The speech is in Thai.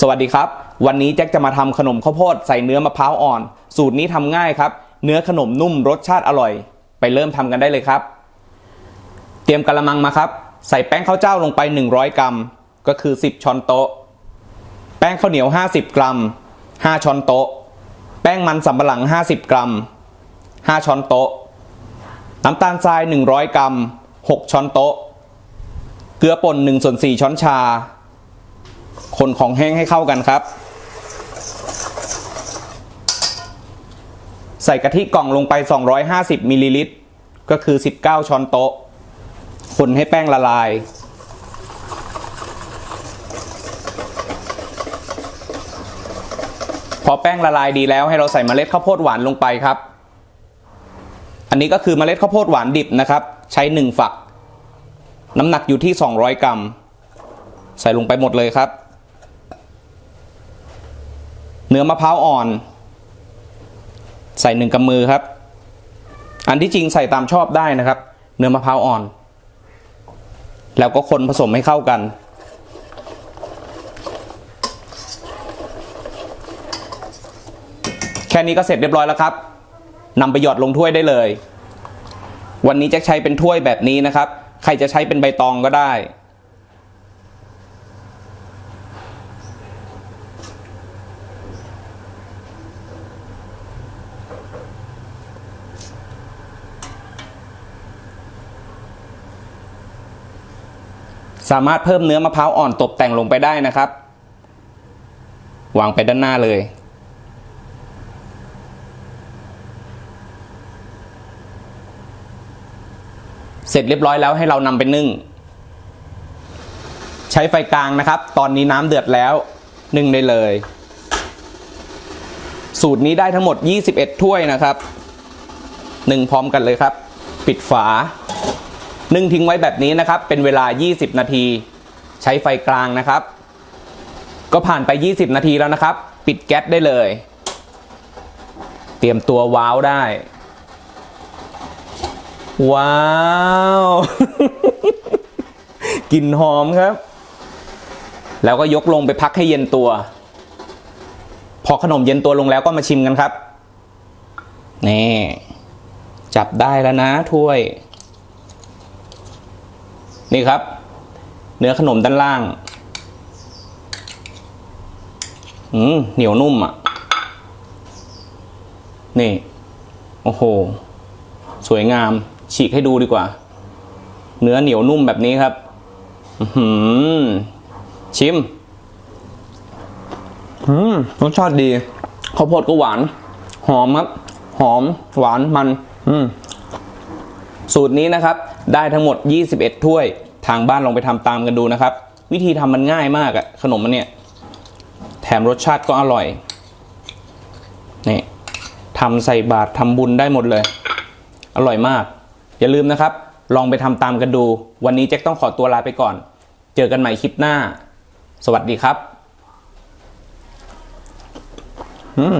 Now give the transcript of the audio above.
สวัสดีครับ วันนี้แจ็คจะมาทำขนมข้าวโพดใส่เนื้อมะพร้าวอ่อน สูตรนี้ทำง่ายครับ เนื้อขนมนุ่มรสชาติอร่อย ไปเริ่มทำกันได้เลยครับ เตรียมกระมังมาครับ ใส่แป้งข้าวเจ้าลงไป 100 กรัม ก็คือ 10 ช้อนโต๊ะ แป้งข้าวเหนียว 50 กรัม 5 ช้อนโต๊ะ แป้งมันสำปะหลัง 50 กรัม 5 ช้อนโต๊ะ น้ำตาลทราย 100 กรัม 6 ช้อนโต๊ะ เกลือป่น1ส่วน4ช้อนชา คนของแห้งให้เข้ากันครับ ใส่กะทิกล่องลงไป 250มิลลิลิตรก็คือ 19 ช้อนโต๊ะ คนให้แป้งละลาย พอแป้งละลายดีแล้วให้เราใส่เมล็ดข้าวโพดหวานลงไปครับ อันนี้ก็คือเมล็ดข้าวโพดหวานดิบนะครับ ใช้ 1 ฝัก น้ำหนักอยู่ที่ 200 กรัม ใส่ลงไปหมดเลยครับ เนื้อมะพร้าวอ่อน ใส่หนึ่งกำมือครับ อันที่จริงใส่ตามชอบได้นะครับ เนื้อมะพร้าวอ่อน แล้วก็คนผสมให้เข้ากัน แค่นี้ก็เสร็จเรียบร้อยแล้วครับนำไปหยอดลงถ้วยได้เลย วันนี้แจ็คใช้เป็นถ้วยแบบนี้นะครับ ใครจะใช้เป็นใบตองก็ได้ สามารถเพิ่มเนื้อมะพร้าวอ่อนตกแต่งลงไปได้นะครับ วางไปด้านหน้าเลย เสร็จเรียบร้อยแล้วให้เรานำไปนึ่ง ใช้ไฟกลางนะครับ ตอนนี้น้ำเดือดแล้วนึ่งได้เลย สูตรนี้ได้ทั้งหมด 21 ถ้วยนะครับนึ่งพร้อมกันเลยครับ ปิดฝา นึ่งทิ้งไว้แบบนี้นะครับ เป็นเวลา 20 นาที ใช้ไฟกลางนะครับ ก็ผ่านไป 20 นาทีแล้วนะครับ ปิดแก๊สได้เลย เตรียมตัวว้าวได้ ว้าวกลิ่นหอมครับ แล้วก็ยกลงไปพักให้เย็นตัว พอขนมเย็นตัวลงแล้วก็มาชิมกันครับ นี่ จับได้แล้วนะถ้วย นี่ครับ เนื้อขนมด้านล่าง อืมเหนียวนุ่มอะ นี่ โอ้โห สวยงาม ฉีกให้ดูดีกว่า เนื้อเหนียวนุ่มแบบนี้ครับ อื้อหือชิม อืมรสชาติดี ข้าวโพดก็หวาน หอมครับ หอม หวานมัน อืมสูตรนี้นะครับ ได้ทั้งหมด 21 ถ้วย ทางบ้านลองไปทำตามกันดูนะครับ วิธีทำมันง่ายมากอะขนมมันเนี่ย แถมรสชาติก็อร่อย นี่ทำใส่บาตรทำบุญได้หมดเลย อร่อยมาก อย่าลืมนะครับ ลองไปทำตามกันดู วันนี้แจ็คต้องขอตัวลาไปก่อน เจอกันใหม่คลิปหน้า สวัสดีครับ อืม